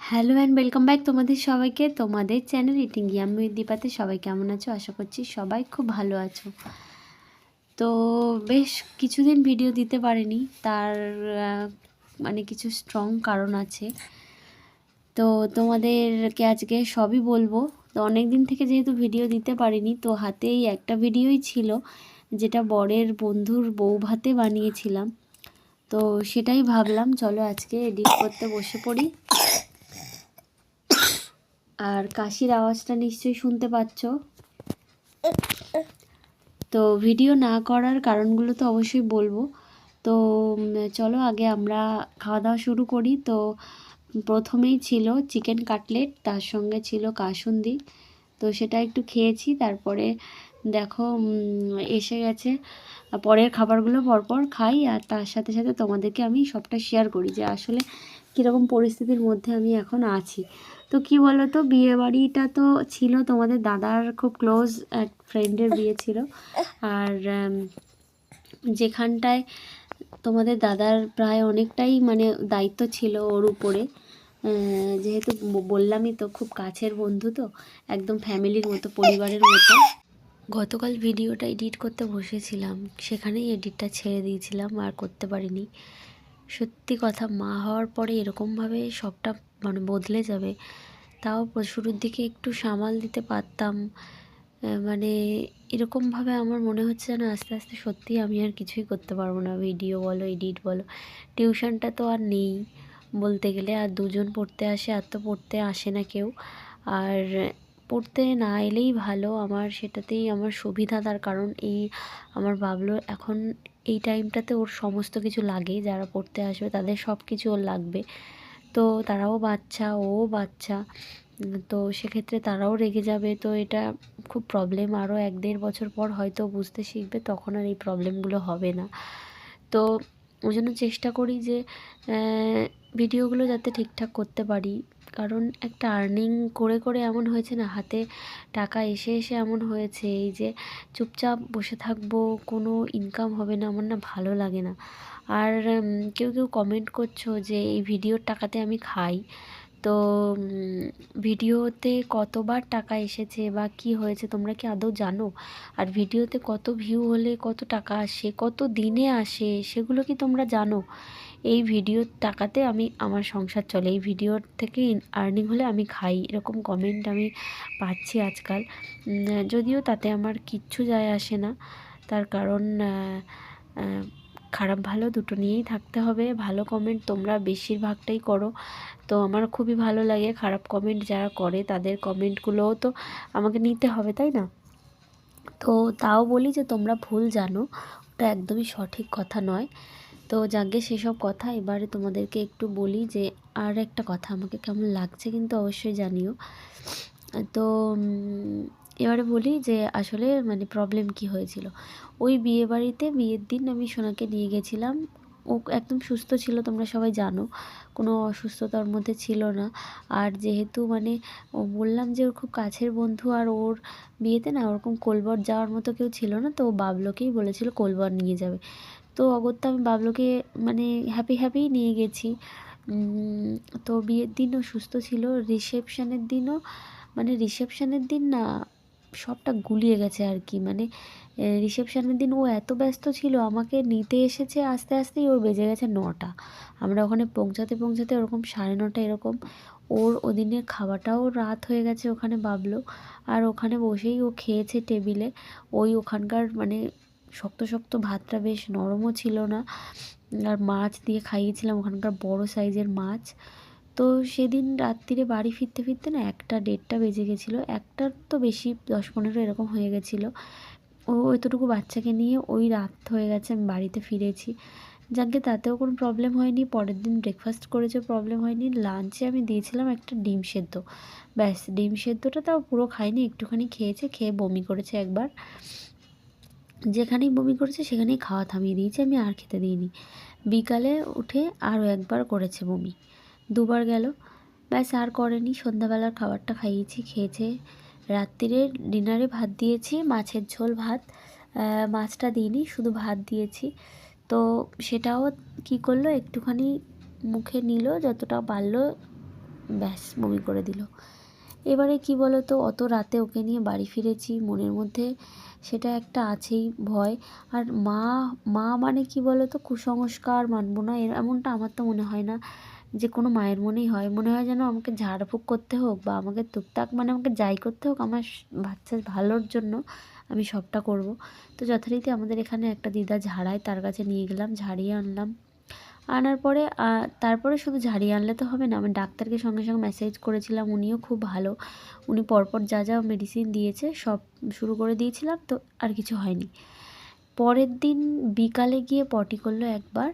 Hello and welcome back তোমাদের সবাইকে, তোমাদের চ্যানেল ইটিং গিয়াম দীপাতে। সবাই কেমন আছো? আশা করছি সবাই খুব ভালো আছো। তো বেশ কিছুদিন ভিডিও দিতে পারিনি, তার মানে কিছু স্ট্রং কারণ আছে। তো তোমাদেরকে আজকে সবই বলব। তো অনেক দিন থেকে যেহেতু ভিডিও দিতে পারিনি, তো হাতেই একটা ভিডিওই ছিল। যেটা বরের বন্ধুর বউ ভাতে বানিয়েছিলাম। তো সেটাই ভাবলাম, চলো আজকে এডিট করতে বসে পড়ি। আর কাশির আওয়াজটা নিশ্চয়ই শুনতে পাচ্ছ। তো ভিডিও না করার কারণগুলো তো অবশ্যই বলব। তো চলো আগে আমরা খাওয়া দাওয়া শুরু করি। তো প্রথমেই ছিল চিকেন কাটলেট, তার সঙ্গে ছিল কাসুন্দি। তো সেটা একটু খেয়েছি, তারপরে দেখো এসে গেছে। পরের খাবারগুলো পরপর খাই, আর তার সাথে সাথে তোমাদেরকে আমি সবটা শেয়ার করি যে আসলে কীরকম পরিস্থিতির মধ্যে আমি এখন আছি। তো কি বলো তো বিয়ে বাড়িটা তো ছিল তোমাদের দাদার খুব ক্লোজ এক ফ্রেন্ডের বিয়ে ছিল। আর যেখানটায় তোমাদের দাদার প্রায় অনেকটাই মানে দায়িত্ব ছিল ওর উপরে। যেহেতু বললামই তো, খুব কাছের বন্ধু তো, একদম ফ্যামিলির মতো, পরিবারের মতো। গতকাল ভিডিওটা এডিট করতে বসেছিলাম। সেখানেই এডিটটা ছেড়ে দিয়েছিলাম, আর করতে পারিনি। সত্যি কথা, মা হওয়ার পরে এরকমভাবে সবটা মানে বদলে যাবে। তাও শুরুর দিকে একটু সামাল দিতে পারতাম। মানে এরকমভাবে আমার মনে হচ্ছে যেন আস্তে আস্তে সত্যি আমি আর কিছুই করতে পারব না। ভিডিও বলো, এডিট বলো। টিউশনটা তো আর নেই বলতে গেলে। আর দুজন পড়তে আসে, আর তো পড়তে আসে না কেউ। আর পড়তে না এলেই ভালো। আমার সেটাতেই আমার সুবিধা তার কারণ এই আমার বাবলো এখন এই টাইমটাতে ওর সমস্ত কিছু লাগে। যারা পড়তে আসবে তাদের সব কিছু ওর লাগবে। তো তারাও বাচ্চা, ও বাচ্চা। তো সেক্ষেত্রে তারাও রেগে যাবে। তো এটা খুব প্রবলেম আরও এক দেড় বছর পর হয়তো বুঝতে শিখবে, তখন আর এই প্রবলেমগুলো হবে না। তো ওই জন্য চেষ্টা করি যে ভিডিওগুলো যাতে ঠিকঠাক করতে পারি। কারণ একটা আর্নিং করে করে এমন হয়েছে না, হাতে টাকা এসে এসে এমন হয়েছে, এই যে চুপচাপ বসে থাকব, কোনো ইনকাম হবে না, আমার না ভালো লাগে না। আর কেউ কেউ কমেন্ট করছ যে এই ভিডিওর টাকাতে আমি খাই। তো ভিডিওতে কতবার টাকা এসেছে বা কি হয়েছে তোমরা কি আদৌ জানো? আর ভিডিওতে কত ভিউ হলে কত টাকা আসে, কত দিনে আসে, সেগুলো কি তোমরা জানো? এই ভিডিওর টাকাতে আমি, আমার সংসার চলে। এই ভিডিওর থেকে আর্নিং হলে আমি খাই। এরকম কমেন্ট আমি পাচ্ছি আজকাল। যদিও তাতে আমার কিচ্ছু যায় আসে না। তার কারণ খারাপ ভালো দুটো নিয়েই থাকতে হবে। ভালো কমেন্ট তোমরা বেশিরভাগটাই করো। তো আমার খুবই ভালো লাগে খারাপ কমেন্ট যারা করে তাদের কমেন্টগুলোও তো আমাকে নিতে হবে, তাই না? তো তাও বলি যে তোমরা ভুল জানো, ওটা একদমই সঠিক কথা নয়। তো যাকে সেসব কথা, এবারে তোমাদেরকে একটু বলি যে আর একটা কথা আমাকে কেমন লাগছে কিন্তু অবশ্যই জানিও। তো এবারে বলি যে আসলে মানে প্রবলেম কি হয়েছিল? ওই বিয়ে বাড়িতে বিয়ের দিন আমি সোনাকে নিয়ে গেছিলাম। ও একদম সুস্থ ছিল, তোমরা সবাই জানো। কোনো অসুস্থতার মধ্যে ছিল না। আর যেহেতু মানে ও বললাম যে ওর খুব কাছের বন্ধু আর ওর বিয়েতে না ওরকম কোলবর যাওয়ার মতো কেউ ছিল না, তো ও বাবলোকেই বলেছিল কোলবর নিয়ে যাবে। তো অগত্যা আমি বাবলোকে মানে হ্যাপি হ্যাপিই নিয়ে গেছি। তো বিয়ের দিনও সুস্থ ছিল। রিসেপশনের দিনও মানে রিসেপশনের দিন না সবটা গুলিয়ে গেছে আর কি। মানে রিসেপশনের দিন ও এত ব্যস্ত ছিল, আমাকে নিতে এসেছে আস্তে আস্তেই ওর বেজে গেছে নটা। আমরা ওখানে পৌঁছাতে পৌঁছাতে ওরকম সাড়ে নটা এরকম ওর ওদিনের খাওয়াটাও রাত হয়ে গেছে ওখানে বাবলো। আর ওখানে বসেই ও খেয়েছে টেবিলে। ওই ওখানকার মানে শক্ত শক্ত ভাতটা বেশ নরমও ছিল না। আর মাছ দিয়ে খাইয়েছিলাম ওখানকার বড় সাইজের মাছ। তো সেদিন রাত্রিরে বাড়ি ফিরতে ফিরতে না একটা দেড়টা বেজে গেছিল। একটার তো বেশি, দশ পনেরো এরকম হয়ে গেছিল। ও এতটুকু বাচ্চাকে নিয়ে ওই রাত হয়ে গেছে, আমি বাড়িতে ফিরেছি। যাকে তাতেও কোনো প্রবলেম হয়নি, পরের দিন ব্রেকফাস্ট করেছে প্রবলেম হয়নি। লাঞ্চে আমি দিয়েছিলাম একটা ডিম সেদ্ধ। ব্যাস, ডিম সেদ্ধটা তাও পুরো খাইনি, একটুখানি খেয়েছে, খেয়ে বমি করেছে একবার। যেখানেই বমি করেছে, সেখানেই খাওয়া থামিয়ে দিয়েছি, আমি আর খেতে দিইনি। বিকালে উঠে আরও একবার করেছে বমি। দুবার গেল। ব্যাস আর করেনি। সন্ধ্যাবেলার খাবারটা খাইয়েছি, খেয়েছে। রাত্রিরে ডিনারে ভাত দিয়েছি, মাছের ঝোল ভাত। মাছটা দিইনি, শুধু ভাত দিয়েছি। তো সেটাও কি করল, একটুখানি মুখে নিল, যতটা পারল ব্যাস বমি করে দিল। এবারে কি বলো তো অত রাতে ওকে নিয়ে বাড়ি ফিরেছি, মনের মধ্যে সেটা একটা আছেই ভয়। আর মা মা মানে কি বলো তো কুসংস্কার মানবো না এমনটা আমার তো মনে হয় না। যে কোনো মায়ের মনেই হয়। মনে হয় যেন আমাকে ঝাড়ফুঁক করতে হোক বা আমাকে টুকটাক মানে আমাকে যাই করতে হোক আমার বাচ্চার ভালোর জন্য আমি সবটা করব। তো যথারীতি আমাদের এখানে একটা দিদা ঝাড়ায়, তার কাছে নিয়ে গেলাম, ঝাড়িয়ে আনলাম। আনার পরে তারপরে শুধু ঝাড়িয়ে আনলে তো হবে না, আমি ডাক্তারকে সঙ্গে সঙ্গে মেসেজ করেছিলাম, উনিও খুব ভালো। উনি পরপর যা যা মেডিসিন দিয়েছে সব শুরু করে দিয়েছিলাম, তো আর কিছু হয়নি। পরের দিন বিকালে গিয়ে পটি করল একবার।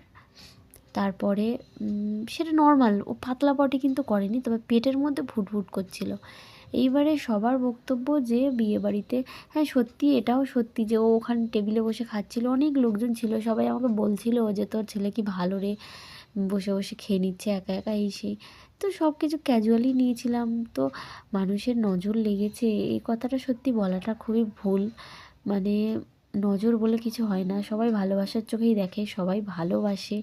তারপরে সেটা নর্মাল ও পাতলা পটি কিন্তু করেনি, তবে পেটের মধ্যে ফুটফুট করছিল। এইবারে সবার বক্তব্য যে বিয়ে বাড়িতে হ্যাঁ সত্যি এটাও সত্যি যে ও ওখানে টেবিলে বসে খাচ্ছিল, অনেক লোকজন ছিল, সবাই আমাকে বলছিল যে তোর ছেলে কি ভালো রে, বসে বসে খেয়ে নিচ্ছে, একা একা এই সেই। তো সব কিছু ক্যাজুয়ালি নিয়েছিলাম, তো মানুষের নজর লেগেছে, এই কথাটা সত্যি বলাটা খুবই ভুল মানে নজর বলে কিছু হয় না। সবাই ভালোবাসার চোখেই দেখে, সবাই ভালোবাসে।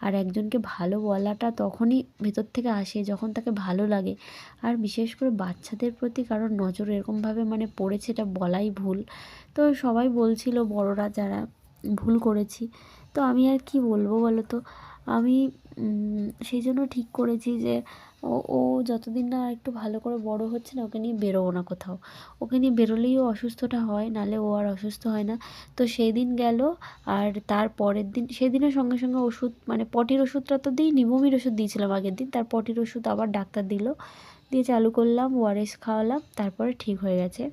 আর একজনকে ভালো বলাটা তখনই ভেতর থেকে আসে যখন তাকে ভালো লাগে। আর বিশেষ করে বাচ্চাদের প্রতি কারোর নজর এরকমভাবে মানে পড়েছে এটা বলাই ভুল। তো সবাই বলছিল, বড়রা যারা ভুল করেছি। তো আমি আর কি বলব বলো তো? আমি সেই জন্য ঠিক করেছি যে ও ও যতদিন না একটু ভালো করে বড় হচ্ছে না, ওকে নিয়ে বেরোবো না কোথাও। ওকে নিয়ে বেরোলেই ও অসুস্থটা হয়, নালে ও আর অসুস্থ হয় না। তো সেই দিন গেল, আর তার পরের দিন, সেদিনের সঙ্গে সঙ্গে ওষুধ মানে পটির ওষুধটা তো দিইনি, বমির ওষুধ দিয়েছিলাম আগের দিন। তার পটির ওষুধ আবার ডাক্তার দিল। দিয়ে চালু করলাম, ওআরএস খাওয়ালাম, তারপরে ঠিক হয়ে গেছে।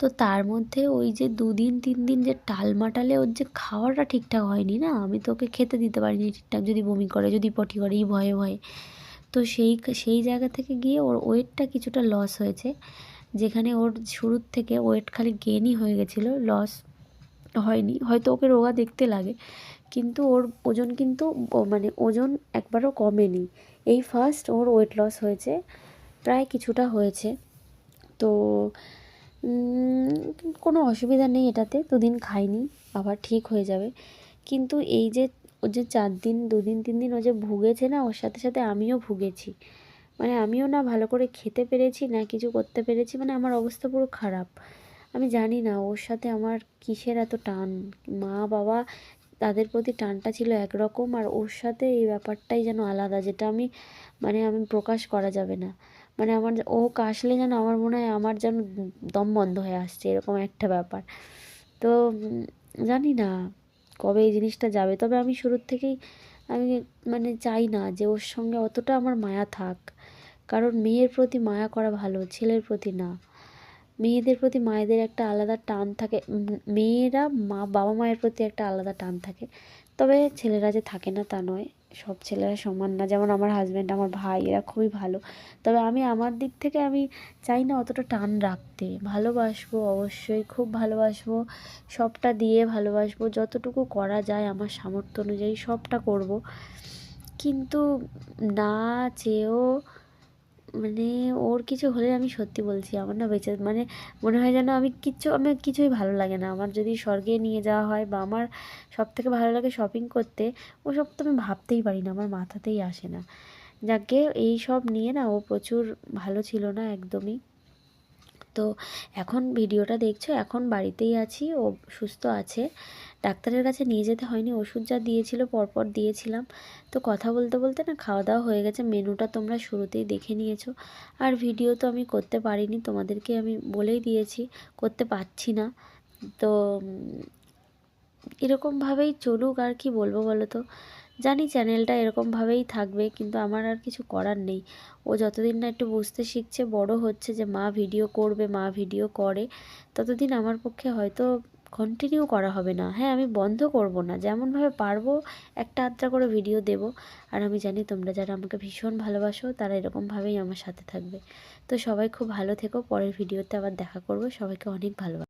তো তার মধ্যে ওই যে দুদিন তিন দিন যে টালমাটালে ওর যে খাওয়াটা ঠিকঠাক হয়নি না, আমি তো ওকে খেতে দিতে পারিনি ঠিকঠাক, যদি বমি করে, যদি পটি করে, এই ভয়ে ভয়ে। তো সেই সেই জায়গা থেকে গিয়ে ওর ওয়েটটা কিছুটা লস হয়েছে। যেখানে ওর শুরুর থেকে ওয়েট খালি গেনই হয়ে গেছিল লস হয়নি। হয়তো ওকে রোগা দেখতে লাগে, কিন্তু ওর ওজন কিন্তু মানে ওজন একবারও কমেনি। এই ফার্স্ট ওর ওয়েট লস হয়েছে, প্রায় কিছুটা হয়েছে। তো কোনো অসুবিধা নেই এটাতে, দুদিন খাইনি, আবার ঠিক হয়ে যাবে। কিন্তু এই যে ও যে চার দিন, দুদিন, তিন দিন ও যে ভুগেছে না, ওর সাথে সাথে আমিও ভুগেছি। মানে আমিও না ভালো করে খেতে পেরেছি, না কিছু করতে পেরেছি মানে আমার অবস্থা পুরো খারাপ। আমি জানি না ওর সাথে আমার কিসের এত টান। মা, বাবা তাদের প্রতি টানটা ছিল একরকম আর ওর সাথে এই ব্যাপারটাই যেন আলাদা, যেটা আমি মানে আমি প্রকাশ করা যাবে না। মানে আমার ও কাশলে যেন আমার মনে হয় আমার যেন দম বন্ধ হয়ে আসছে, এরকম একটা ব্যাপার। তো জানি না। কবে এই জিনিসটা যাবে? তবে আমি শুরুর থেকেই আমি মানে চাই না যে ওর সঙ্গে অতটা আমার মায়া থাক। কারণ মেয়ের প্রতি মায়া করা ভালো, ছেলের প্রতি না। মেয়েদের প্রতি মায়েদের একটা আলাদা টান থাকে। মেয়েরা মা বাবা মায়ের প্রতি একটা আলাদা টান থাকে। তবে ছেলেরা যে থাকে না তা নয়। সব ছেলেরা সমান না। যেমন আমার হাজব্যান্ড আমার ভাই, এরা খুবই ভালো। তবে আমি আমার দিক থেকে আমি চাই না অতটা টান রাখতে। ভালোবাসবো অবশ্যই, খুব ভালোবাসবো, সবটা দিয়ে ভালোবাসবো, যতটুকু করা যায় আমার সামর্থ্য অনুযায়ী সবটা করব। কিন্তু না চেয়েও মানে ওর কিছু হলে আমি সত্যি বলছি, আমার না বেঁচে মানে মনে হয় যেন আমি কিচ্ছু, আমার কিছুই ভালো লাগে না। আমার যদি স্বর্গে নিয়ে যাওয়া হয় বা আমার সব থেকে ভালো লাগে শপিং করতে, ওসব তো আমি ভাবতেই পারি না, আমার মাথাতেই আসে না। যাকে এই সব নিয়ে না ও প্রচুর ভালো ছিল না একদমই। তো এখন ভিডিওটা দেখছ, এখন বাড়িতেই আছি, ও সুস্থ আছে। ডাক্তারের কাছে নিয়ে যেতে হয়নি। ওষুধ যা দিয়েছিল, পরপর দিয়েছিলাম। তো কথা বলতে বলতে না খাওয়া দাওয়া হয়ে গেছে। মেনুটা তোমরা শুরুতেই দেখে নিয়েছো। আর ভিডিও তো আমি করতে পারিনি, তোমাদেরকে আমি বলেই দিয়েছি, করতে পারছি না। তো এরকমভাবেই চলুক আর কি বলব বলো তো জানি চ্যানেলটা এরকমভাবেই থাকবে, কিন্তু আমার আর কিছু করার নেই। ও যতদিন না একটু বুঝতে শিখছে, বড় হচ্ছে যে মা ভিডিও করবে, মা ভিডিও করে, ততদিন আমার পক্ষে হয়তো কন্টিনিউ করা হবে না। হ্যাঁ আমি বন্ধ করব না। যেমনভাবে পারব, একটা আধটা করে ভিডিও দেব। আর আমি জানি তোমরা যারা আমাকে ভীষণ ভালোবাসো, তারা এরকমভাবেই আমার সাথে থাকবে। তো সবাই খুব ভালো থেকো। পরের ভিডিওতে আবার দেখা করব। সবাইকে অনেক ভালোবাসো।